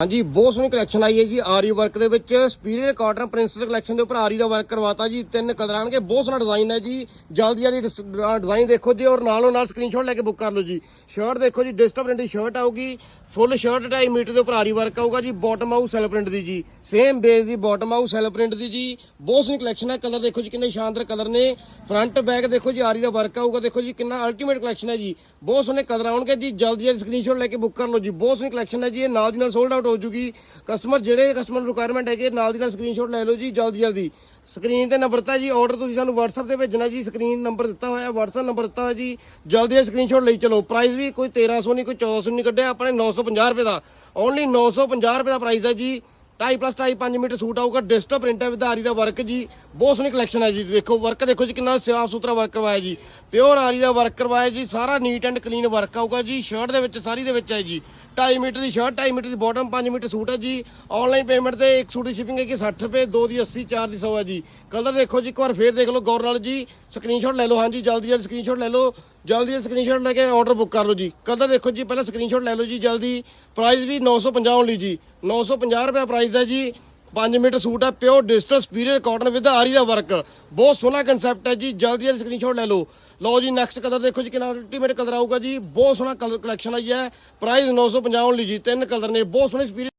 ਹਾਂਜੀ, ਬਹੁਤ ਸੋਹਣੀ ਕਲੈਕਸ਼ਨ ਆਈ ਹੈ ਜੀ, ਆਰੀ ਵਰਕ ਦੇ ਵਿੱਚ। ਸਪੀਰੀਅਰ ਕਾਟਨ ਪ੍ਰਿੰਸੈਸ ਕਲੈਕਸ਼ਨ ਦੇ ਉੱਪਰ ਆਰੀ ਦਾ ਵਰਕ ਕਰਵਾਤਾ ਜੀ, ਤਿੰਨ ਕਲਰ ਆਣਗੇ। ਬਹੁਤ ਸੋਹਣਾ ਡਿਜ਼ਾਈਨ ਹੈ ਜੀ। ਜਲਦੀ ਜਲਦੀ ਡਿਜ਼ਾਈਨ ਦੇਖੋ ਜੀ ਔਰ ਨਾਲੋਂ ਨਾਲ ਸਕਰੀਨਸ਼ਾਟ ਲੈ ਕੇ ਬੁੱਕ ਕਰ ਲਓ ਜੀ। ਸ਼ਰਟ ਦੇਖੋ ਜੀ ਡਿਸਟਰਬ ਪ੍ਰਿੰਟ ਦੀ ਸ਼ਰਟ ਆਊਗੀ। ਫੁੱਲ ਸ਼ਰਟ 2.5 ਮੀਟਰ ਦੇ ਉੱਪਰ ਆਰੀ ਵਰਕ ਆਊਗਾ ਜੀ ਬਾਟਮ ਆਊ ਸੈਲ ਪ੍ਰਿੰਟ ਦੀ ਜੀ। ਸੇਮ ਬੇਸ ਦੀ ਬਾਟਮ ਆਊ ਸੈਲ ਪ੍ਰਿੰਟ ਦੀ ਜੀ। ਬਹੁਤ ਸੋਹਣੀ ਕਲੈਕਸ਼ਨ ਹੈ ਕਲਰ ਦੇਖੋ ਜੀ, ਕਿੰਨੇ ਸ਼ਾਨਦਾਰ ਕਲਰ ਨੇ। ਫਰੰਟ ਬੈਕ ਦੇਖੋ ਜੀ, ਆਰੀ ਦਾ ਵਰਕ ਆਊਗਾ, ਦੇਖੋ ਜੀ, ਕਿੰਨਾ ਅਲਟੀਮੇਟ ਕਲੈਕਸ਼ਨ ਹੈ ਜੀ। ਬਹੁਤ ਸੋਹਣੇ ਕਲਰ ਆਉਣਗੇ ਜੀ, ਜਲਦੀ ਜਲਦੀ ਸਕਰੀਨਸ਼ਾਟ ਲੈ ਕੇ ਬੁੱਕ ਕਰ ਲਓ ਜੀ। ਬਹੁਤ ਸੋਹਣੀ ਕਲੈਕਸ਼ਨ ਹੈ ਜੀ, ਇਹ ਨਾਲ ਦੀ ਨਾਲ ਸੋਲਡ ਆਊਟ ਹੋ ਜੂਗੀ। ਕਸਟਮਰ ਜਿਹੜੇ ਕਸਟਮਰ ਰਿਕੁਆਇਰਮੈਂਟ ਹੈਗੇ ਨਾਲ ਦੀ ਨਾਲ ਸਕਰੀਨਸ਼ਾਟ ਲੈ ਲਓ ਜੀ, ਜਲਦੀ ਜਲਦੀ। ਸਕਰੀਨ ਤੇ ਨੰਬਰ ਦਿੱਤਾ ਜੀ ਆਰਡਰ ਤੁਸੀਂ ਸਾਨੂੰ WhatsApp ਤੇ ਭੇਜਣਾ ਜੀ, ਸਕਰੀਨ ਨੰਬਰ ਦਿੱਤਾ ਹੋਇਆ, WhatsApp ਨੰਬਰ ਦਿੱਤਾ ਹੋਇਆ ਜੀ। ਜਲਦੀ ਇਹ ਸਕਰੀਨਸ਼ਾਟ ਲਈ ਚਲੋ। ਪ੍ਰਾਈਸ ਵੀ ਕੋਈ 1300 ਨਹੀਂ, ਕੋਈ 1400 ਨਹੀਂ ਕੱਢਿਆ, ਆਪਣੇ 950 ਰੁਪਏ ਦਾ। ਓਨਲੀ 950 ਰੁਪਏ ਦਾ ਪ੍ਰਾਈਸ ਹੈ ਜੀ। 2.5 ਪਲੱਸ 2.5 5 ਮੀਟਰ ਸੂਟ ਆਊਗਾ ਡਿਸਟਰ ਪ੍ਰਿੰਟ ਹੈ, ਵਿਧਾਰੀ ਦਾ ਵਰਕ ਜੀ। ਬਹੁਤ ਸੋਹਣੀ ਕਲੈਕਸ਼ਨ ਹੈ ਜੀ, ਦੇਖੋ ਵਰਕ ਦੇਖੋ ਜੀ, ਕਿੰਨਾ ਸਾਫ਼ ਸੁਥਰਾ ਵਰਕ ਕਰਵਾਇਆ ਜੀ। ਪਿਓਰ ਆਰੀ ਦਾ ਵਰਕ ਕਰਵਾਇਆ ਜੀ, ਸਾਰਾ ਨੀਟ ਐਂਡ ਕਲੀਨ ਵਰਕ ਆਊਗਾ ਜੀ। ਸ਼ਰਟ ਦੇ ਵਿੱਚ, ਸਾਰੀ ਦੇ ਵਿੱਚ ਹੈ ਜੀ। 2.5 ਮੀਟਰ ਦੀ ਸ਼ਰਟ 2.5 ਮੀਟਰ ਦੀ ਬਾਟਮ 5 ਮੀਟਰ ਸੂਟ ਹੈ ਜੀ। ਆਨਲਾਈਨ ਪੇਮੈਂਟ ਤੇ ਇੱਕ ਸੂਟ ਦੀ ਸ਼ਿਪਿੰਗ ਹੈ ਕਿ 60 ਰੁਪਏ, ਦੋ ਦੀ 80 ਚਾਰ ਦੀ 100 ਹੈ ਜੀ। ਕਲਰ ਦੇਖੋ ਜੀ, ਇੱਕ ਵਾਰ ਫੇਰ ਦੇਖ ਲਓ, ਗੌਰ ਨਾਲ ਜੀ। ਸਕਰੀਨਸ਼ਾਟ ਲੈ ਲਓ, ਹਾਂਜੀ, ਜਲਦੀ ਜਲਦੀ ਸਕਰੀਨਸ਼ਾਟ ਲੈ ਲਓ। ਜਲਦੀ ਜਲਦੀ ਸਕਰੀਨਸ਼ਾਟ ਲੈ ਕੇ ਆਰਡਰ ਬੁੱਕ ਕਰ ਲਓ ਜੀ। ਕਲਰ ਦੇਖੋ ਜੀ, ਪਹਿਲਾਂ ਸਕਰੀਨਸ਼ਾਟ ਲੈ ਲਓ ਜੀ, ਜਲਦੀ। ਪ੍ਰਾਈਸ ਵੀ 950 ਓਨਲੀ ਜੀ। 950 ਰੁਪਏ ਪ੍ਰਾਈਸ ਹੈ ਜੀ। 5 ਮੀਟਰ ਸੂਟ ਹੈ pure digital superior cotton with ਆਰੀ ਦਾ ਵਰਕ ਬਹੁਤ ਸੋਹਣਾ ਕਨਸੈਪਟ ਹੈ ਜੀ, ਜਲਦੀ ਜਲਦੀ ਸਕਰੀਨਸ਼ਾਟ ਲੈ ਲਓ। ਲਓ ਜੀ ਨੈਕਸਟ ਕਲਰ ਦੇਖੋ ਜੀ, ਕਿੰਨਾ ਅਲਟੀਮੇਟ ਕਲਰ ਆਊਗਾ ਜੀ। ਬਹੁਤ ਸੋਹਣਾ ਕਲਰ ਕਲੈਕਸ਼ਨ ਆਈ ਹੈ। ਪ੍ਰਾਈਸ 950 ਓਨਲੀ ਜੀ, ਤਿੰਨ ਕਲਰ ਨੇ, ਬਹੁਤ ਸੋਹਣੇ ਸਪੀਰੀਅਰ